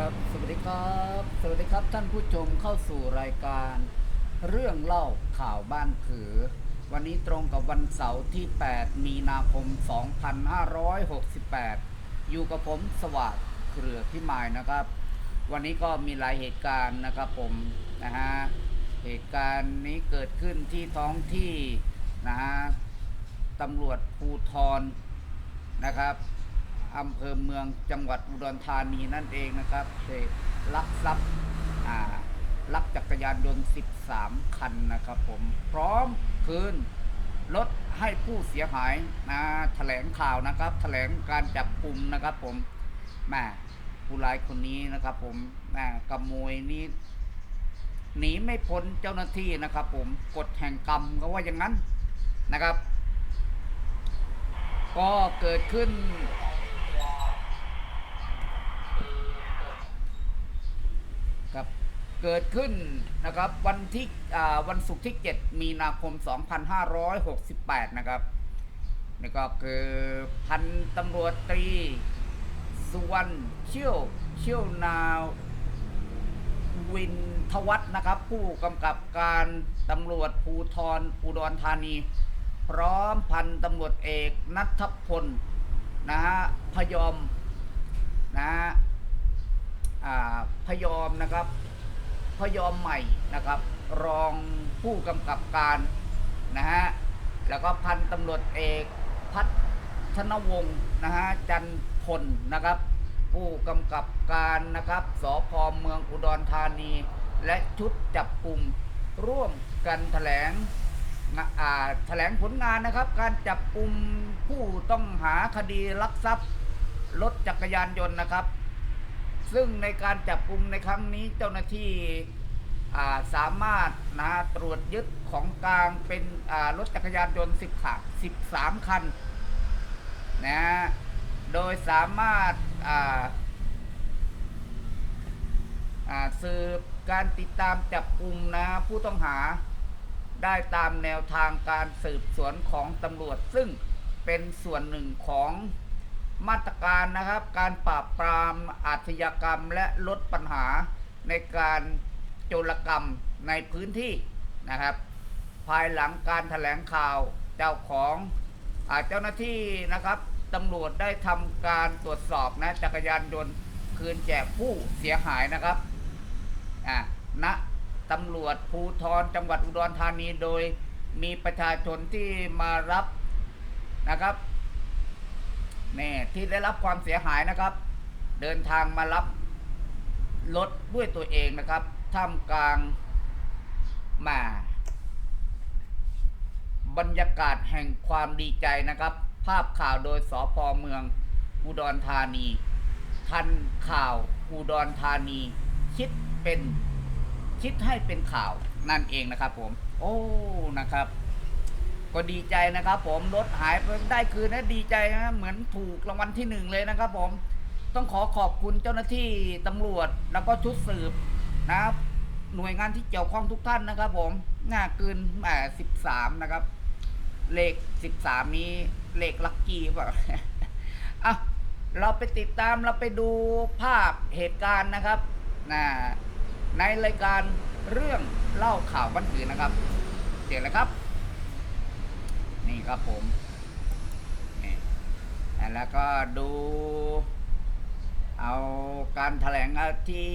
ครับ สวัสดีครับ สวัสดีครับท่านผู้ชมเข้าสู่รายการ เรื่องเล่าข่าวบ้านผือ วันนี้ตรงกับวันเสาร์ที่ 8 มีนาคม 2568 อยู่กับผมสวัสดิ์เครือพิมายนะครับ วันนี้ก็มีหลายเหตุการณ์นะครับผมนะฮะ เหตุการณ์นี้เกิดขึ้นที่ท้องที่นะฮะตำรวจภูทรนะครับ อำเภอเมืองจังหวัดอุดรธานีนั่นเองนะครับเหตุลักทรัพย์ลักจักรยานยนต์ 13 คันนะครับผมพร้อมคืนรถให้ผู้เสียหายนะแถลงข่าวนะครับ แถลงการจับกลุ่มนะครับผมแม่ผู้ร้ายคนนี้นะครับผมแม่ขโมยนี้หนีไม่พ้นเจ้าหน้าที่นะครับผมกฎแห่งกรรมก็ว่าอย่างนั้นนะครับ ก็เกิดขึ้น ครับเกิดขึ้นนะครับวันที่วันศุกร์ที่ 7 มีนาคม 2568 นะครับนี่ก็คือพันตำรวจตรีสุวรรณเชี่ยวเชี่ยวนาววินทวัฒนะครับ ผู้กำกับการตำรวจภูทรอุดรธานี พร้อมพันตำรวจเอกนัทพลนะฮะพยอมนะฮะ พยอมนะครับพยอมใหม่นะครับ รองผู้กำกับการนะฮะแล้วก็พันตำรวจเอกพัฒนวงศ์นะฮะจันพลนะครับ ผู้กำกับการนะครับสพเมืองอุดรธานี และชุดจับกลุ่มร่วมกันแถลงนะอ่าแถลงผลงานนะครับ การจับกลุ่มผู้ต้องหาคดีลักทรัพย์รถจักรยานยนต์นะครับ ซึ่งในการจับกลุ่มในครั้งนี้เจ้าหน้าที่าสามารถนะตรวจยึดของกลางเป็นรถจักรยานยนต์10ขา13 คันนะโดยสามารถาาสืบการติดตามจับกลุ่มนะผู้ต้องหาได้ตามแนวทางการสืบสวนของตำรวจ ซึ่งเป็นส่วนหนึ่งของ มาตรการนะครับ การปราบปรามอาชญากรรมและลดปัญหาในการโจรกรรมในพื้นที่นะครับ ภายหลังการถแถลงข่าวเจ้าของอาเจ้าหน้าที่นะครับตำรวจได้ทำการตรวจสอบนะจักรยานยนต์คืนแจกผู้เสียหายนะครับอะณตำรวจภูทรจังหวัดอุดรธานีโดยมีประชาชนที่มารับนะครับ นี่ที่ได้รับความเสียหายนะครับ เดินทางมารับรถด้วยตัวเองนะครับท่ามกลางมา บรรยากาศแห่งความดีใจนะครับ ภาพข่าวโดยสพเมืองอุดรธานี ทันข่าวอุดรธานี คิดเป็นคิดให้เป็นข่าวนั่นเองนะครับผม โอ้นะครับ ก็ดีใจนะครับ ผมรถหายได้คืนนะดีใจนะเหมือนถูกรางวัลที่หนึ่งเลยนะครับ ผมต้องขอขอบคุณเจ้าหน้าที่ตำรวจแล้วก็ชุดสืบนะครับหน่วยงานที่เกี่ยวข้องทุกท่านนะครับ ผมหน้าเกินแหมสิบสามนะครับ เลขสิบสามนี้เลขลัคกี้เปล่าอะเราไปติดตามเราไปดูภาพเหตุการณ์นะครับนะในรายการเรื่องเล่าข่าวบันถือนะครับเจ๋งเลยครับ นี่ครับผมนี่แล้วก็ดู เอาการถแถลงที่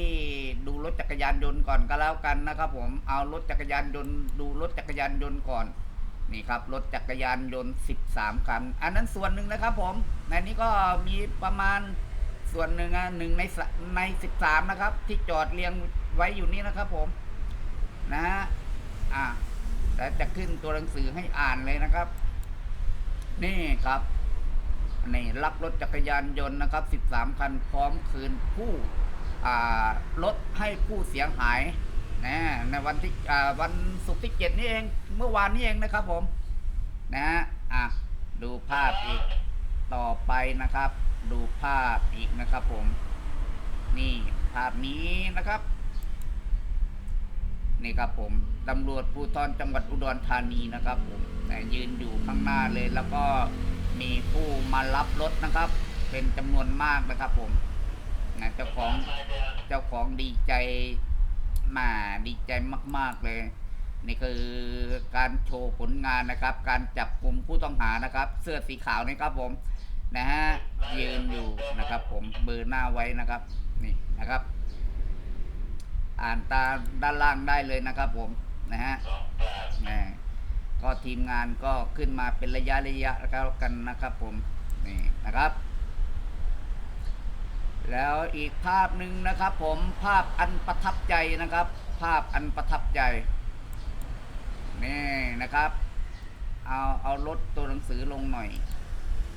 ดูรถจักรยานยนต์ก่อนก็แล้วกันนะครับผมเอารถจักรยานยนต์ดูรถจักรยานยนต์ก่อนนี่ครับรถจักรยานยนต์ 13 คัน อันนั้นส่วนหนึ่งนะครับผมในนี้ก็มีประมาณส่วนหนึ่งอะหนึ่งในสใน 13 นะครับ ที่จอดเรียงไว้อยู่นี่นะครับผมนะฮะอะ แต่จะขึ้นตัวหนังสือให้อ่านเลยนะครับ นี่ครับนี่รับรถจักรยานยนต์นะครับ 13 คันพร้อมคืนผู้อ่ารถให้ผู้เสียหายนะในวันที่วันศุกร์ที่เจ็ดนี่เองเมื่อวานนี้เองนะครับผมนะอะดูภาพอีกต่อไปนะครับ ดูภาพอีกนะครับผม นี่ภาพนี้นะครับ นี่ครับผม ตำรวจภูธรจังหวัดอุดรธานีนะครับผมแต่ยืนอยู่ข้างหน้าเลยแล้วก็มีผู้มารับรถนะครับ เป็นจำนวนมากนะครับผมนะเจ้าของเจ้าของดีใจมาดีใจมาก ๆเลย นี่คือการโชว์ผลงานนะครับ การจับกลุ่มผู้ต้องหานะครับ เสื้อสีขาวนี่ครับผมนะฮะยืนอยู่นะครับผมเบอร์หน้าไว้นะครับนี่นะครับ อ่านตามด้านล่างได้เลยนะครับผม นะฮะนะก็ทีมงานก็ขึ้นมาเป็นระยะระยะแล้วกันนะครับผมนี่นะครับแล้วอีกภาพหนึ่งนะครับผมภาพอันประทับใจนะครับ ภาพอันประทับใจนี่นะครับเอาเอารถตัวหนังสือลงหน่อย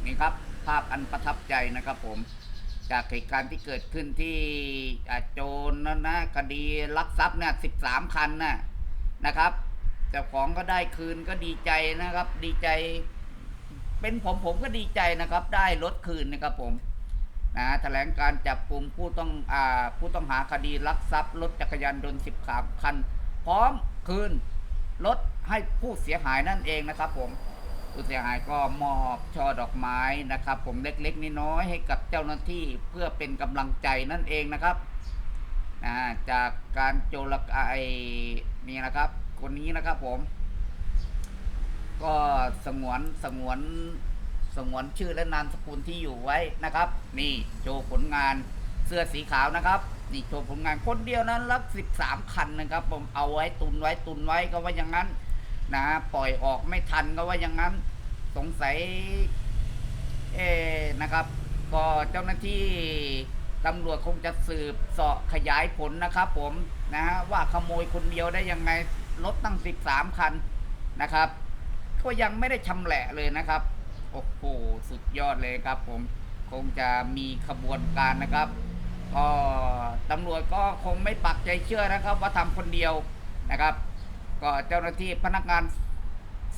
นี่ครับภาพอันประทับใจนะครับผมจากเหตุการณ์ที่เกิดขึ้นที่อ่าโจรนะนะคดีลักทรัพย์เนี่ยสิบสามคันน่ะ นะครับเจ้าของก็ได้คืนก็ดีใจนะครับ ดีใจ เป็นผมผมก็ดีใจนะครับ ได้รถคืนนะครับผมนะแถลงการจับกลุ่มผู้ต้องอาผู้ต้องหาคดีลักทรัพย์รถจักรยานยนต์13คัน พร้อมคืนรถให้ผู้เสียหายนั่นเองนะครับ ผมผู้เสียหายก็มอบช่อดอกไม้นะครับ ผมเล็กๆน้อยๆให้กับเจ้าหน้าที่เพื่อเป็นกำลังใจนั่นเองนะครับ นะจากการโจรกรรมนี่นะครับ คนนี้นะครับผม ก็สงวนสงวนสงวนชื่อและนามสกุลที่อยู่ไว้นะครับ นี่โชว์ผลงานเสื้อสีขาวนะครับ นี่โชว์ผลงานคนเดียวนั้นรักสิบสามคันนะครับ ผมเอาไว้ตุนไว้ตุนไว้ก็ว่าอย่างนั้นนะปล่อยออกไม่ทันก็ว่าอย่างนั้น สงสัยเออนะครับ ก็เจ้าหน้าที่ ตำรวจคงจะสืบเสาะขยายผลนะครับผมนะฮะว่าขโมยคนเดียวได้ยังไงรถตั้ง 13 คันนะครับ ก็ยังไม่ได้ชำแหละเลยนะครับ โอ้โห สุดยอดเลยครับผมคงจะมีขบวนการนะครับก็ตำรวจก็คงไม่ปักใจเชื่อนะครับ ว่าทำคนเดียวนะครับ ก็เจ้าหน้าที่พนักงาน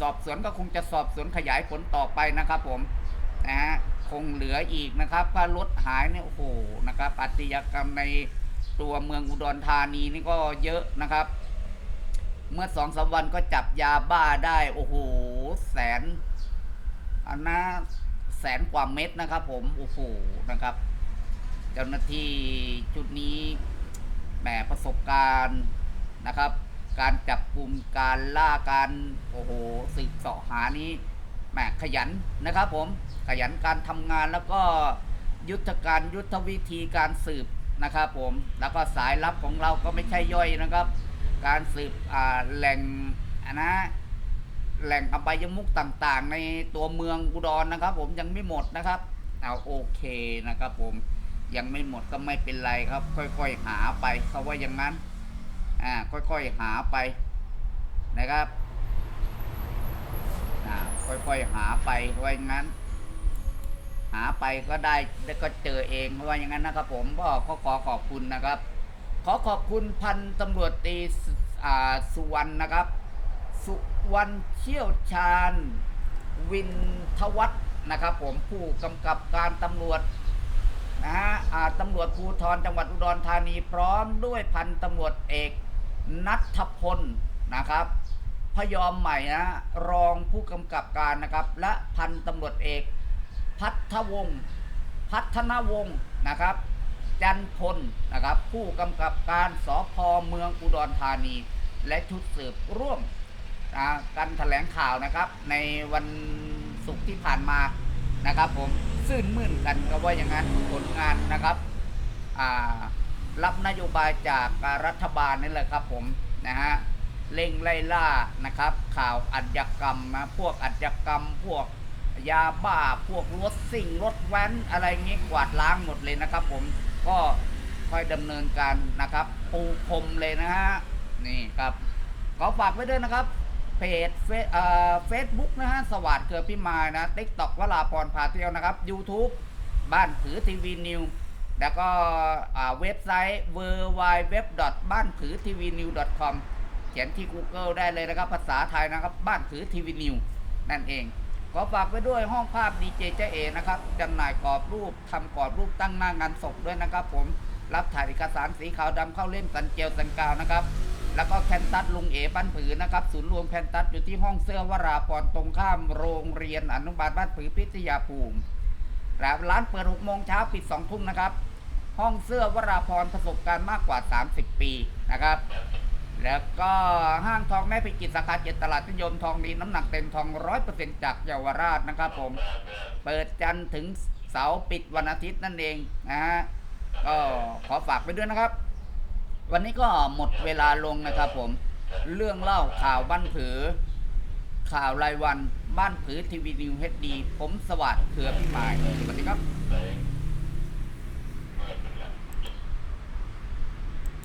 สอบสวนก็คงจะสอบสวนขยายผลต่อไปนะครับผม นะฮะคงเหลืออีกนะครับถ้ารถหายเนี่ยโอ้โหนะครับอาชญากรรมในตัวเมืองอุดรธานีนี่ก็เยอะนะครับ เมื่อสองสามวันก็จับยาบ้าได้โอ้โหแสนอันนะแสนกว่าเม็ดนะครับ ผมโอ้โหนะครับ เจ้าหน้าที่ชุดนี้แหมประสบการณ์นะครับ การจับกลุ่มการล่าการโอ้โหสืบเสาะหานี้ แหมขยันนะครับผมขยันการทำงานแล้วก็ยุทธการยุทธวิธีการสืบนะครับผมแล้วก็สายลับของเราก็ไม่ใช่ย่อยนะครับ การสืบแหล่งอะนะแหล่งอบายมุกต่างๆ ในตัวเมืองอุดรนะครับ ผมยังไม่หมดนะครับเอาโอเคนะครับ ผมยังไม่หมดก็ไม่เป็นไรครับ ค่อยๆหาไปเขาว่าอย่างนั้นอ่าค่อยๆหาไปนะครับ ค่อยๆหาไปว่าอย่างนั้น หาไปก็ได้แล้วก็เจอเองว่าอย่างนั้นนะครับ ผมก็ขอขอขอบคุณนะครับ ขอขอบคุณพันตำรวจตีสุวรรณนะครับ สุวรรณเชี่ยวชาญ วินทวัฒนะครับ ผมผู้กำกับการตำรวจนะฮะตำรวจภูธรจังหวัดอุดรธานีพร้อมด้วยพันตำรวจเอกนัทพลนะครับ พยอมใหม่นะรองผู้กำกับการนะครับ และพันตำรวจเอก พัทวงศ์พัฒนวงศ์นะครับ จันพลนะครับ ผู้กำกับการสพเมืองอุดรธานี และชุดสืบร่วมการแถลงข่าวนะครับ ในวันศุกร์ที่ผ่านมานะครับ ผมซื่นมื่นกันก็ว่าอย่างนั้นผลงานนะครับรับนโยบายจากรัฐบาลนี่แหละครับผมนะฮะ เร่งไล่ล่านะครับ ข่าวอัจญกรรมนะพวกอัจญกรรม พวกยาบ้าพวกรถสิ่งรถแว้นอะไรเงี้ยกวาดล้างหมดเลยนะครับ ผมก็ค่อยดำเนินการนะครับ ปูพรมเลยนะฮะนี่ครับขอฝากไว้ด้วยนะครับเพจเฟซบุ๊กนะฮะสวัสดิ์เกือพิมายนะติ๊กต็อกวลาพรพาเที่ยวนะครับ YouTube บ้านผือทีวีนิวแล้วก็เว็บไซต์ w w w บ้านผือทีวีนิว com ขียนที่ Google ได้เลยนะครับ ภาษาไทยนะครับ บ้านผือทีวีนิวนั่นเอง ขอฝากไว้ด้วยห้องภาพดีเจเจเอนะครับจำหน่ายกรอบรูปทำกรอบรูปตั้งหน้างานศพด้วยนะครับ ผมรับถ่ายเอกสารสีขาวดำเข้าเล่มสันเจียวสันกาวนะครับ แล้วก็แคนตัสลุงเอบ้านผือนะครับ ศูนย์รวมแคนตัสอยู่ที่ห้องเสื้อวราพรตรงข้ามโรงเรียนอนุบาลบ้านผือพิทยาภูมิร้านเปิด6โมงเช้าปิด2ทุ่มนะครับ ห้องเสื้อวราพรประสบการณ์มากกว่า 30 ปีนะครับ แล้วก็ห้างทองแม่พิจิตรสาขาเจ็ดตลาดนิยมทองดีน้ำหนักเต็มทองร้อยเปอร์เซ็นต์จากเยาวราชนะครับผม เปิดจันทร์ถึงเสาร์ปิดวันอาทิตย์นั่นเองนะฮะก็ขอฝากไปด้วยนะครับ วันนี้ก็หมดเวลาลงนะครับผม เรื่องเล่าข่าวบ้านผือ ข่าวรายวันบ้านผือทีวีนิวเฮดดีผมสวัสดิ์เขือพี่หมายสวัสดีครับ